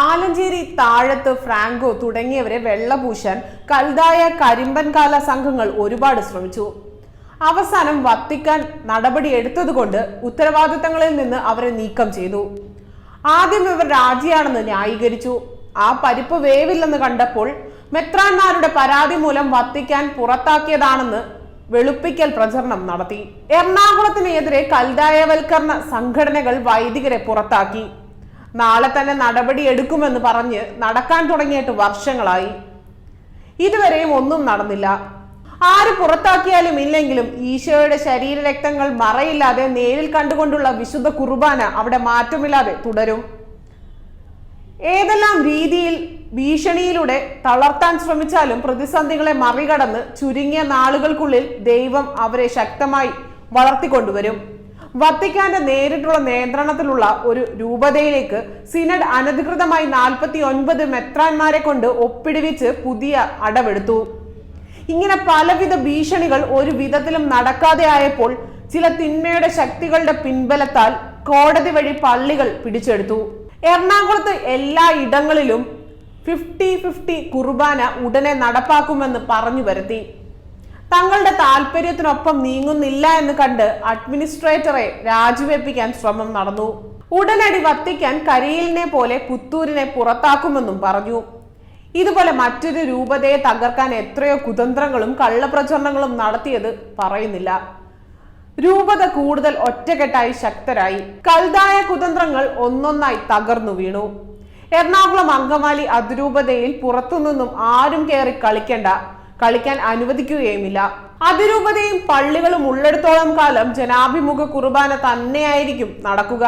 ആലഞ്ചേരി താഴത്ത് ഫ്രാങ്കോ തുടങ്ങിയവരെ വെള്ളപൂശാൻ കൽതായ കരിമ്പൻകാല സംഘങ്ങൾ ഒരുപാട് ശ്രമിച്ചു. അവസാനം വത്തിക്കാൻ നടപടി എടുത്തതുകൊണ്ട് ഉത്തരവാദിത്തങ്ങളിൽ നിന്ന് അവരെ നീക്കം ചെയ്തു. ആദ്യം ഇവർ രാജിയാണെന്ന് ന്യായീകരിച്ചു. ആ പരിപ്പ് വേവില്ലെന്ന് കണ്ടപ്പോൾ മെത്രാന്മാരുടെ പരാതി മൂലം വത്തിക്കാൻ പുറത്താക്കിയതാണെന്ന് വെളുപ്പിക്കൽ പ്രചരണം നടത്തി. എറണാകുളത്തിനെതിരെ കൽതായവൽക്കരണ സംഘടനകൾ വൈദികരെ പുറത്താക്കി. നാളെ തന്നെ നടപടി എടുക്കുമെന്ന് പറഞ്ഞ് നടക്കാൻ തുടങ്ങിയിട്ട് വർഷങ്ങളായി. ഇതുവരെയും ഒന്നും നടന്നില്ല. ആര് പുറത്താക്കിയാലും ഇല്ലെങ്കിലും ഈശോയുടെ ശരീരരക്തങ്ങൾ മറയില്ലാതെ നേരിൽ കണ്ടുകൊണ്ടുള്ള വിശുദ്ധ കുർബാന അവിടെ മാറ്റമില്ലാതെ തുടരും. ഏതെല്ലാം രീതിയിൽ ഭീഷണിയിലൂടെ തളർത്താൻ ശ്രമിച്ചാലും പ്രതിസന്ധികളെ മറികടന്ന് ചുരുങ്ങിയ നാളുകൾക്കുള്ളിൽ ദൈവം അവരെ ശക്തമായി വളർത്തിക്കൊണ്ടുവരും. വത്തിക്കാന്റെ നേരിട്ടുള്ള നിയന്ത്രണത്തിലുള്ള ഒരു രൂപതയിലേക്ക് സിനഡ് അനധികൃതമായി നാൽപ്പത്തി ഒൻപത് മെത്രാന്മാരെ കൊണ്ട് ഒപ്പിടുവിച്ച് പുതിയ അടവെടുത്തു. ഇങ്ങനെ പലവിധ ഭീഷണികൾ ഒരു വിധത്തിലും നടക്കാതെ ആയപ്പോൾ ചില തിന്മയുടെ ശക്തികളുടെ പിൻബലത്താൽ കോടതി വഴി പള്ളികൾ പിടിച്ചെടുത്തു. എറണാകുളത്ത് എല്ലാ ഇടങ്ങളിലും ഫിഫ്റ്റി ഫിഫ്റ്റി കുർബാന ഉടനെ നടപ്പാക്കുമെന്ന് പറഞ്ഞു വരുത്തി. തങ്ങളുടെ താല്പര്യത്തിനൊപ്പം നീങ്ങുന്നില്ല എന്ന് കണ്ട് അഡ്മിനിസ്ട്രേറ്ററെ രാജിവെപ്പിക്കാൻ ശ്രമം നടന്നു. ഉടനടി വത്തിക്കാൻ കരിയിലിനെ പോലെ പുത്തൂരിനെ പുറത്താക്കുമെന്നും പറഞ്ഞു. ഇതുപോലെ മറ്റൊരു രൂപതയെ തകർക്കാൻ എത്രയോ കുതന്ത്രങ്ങളും കള്ളപ്രചരണങ്ങളും നടത്തിയത് പറയുന്നില്ല. രൂപത കൂടുതൽ ഒറ്റക്കെട്ടായി ശക്തരായി. കൽതായ കുതന്ത്രങ്ങൾ ഒന്നൊന്നായി തകർന്നു വീണു. എറണാകുളം അങ്കമാലി അതിരൂപതയിൽ പുറത്തുനിന്നും ആരും കയറി കളിക്കണ്ട. കളിക്കാൻ അനുവദിക്കുകയുമില്ല. അതിരൂപതയും പള്ളികളും ഉള്ളിടത്തോളം കാലം ജനാഭിമുഖ കുർബാന തന്നെയായിരിക്കും നടക്കുക.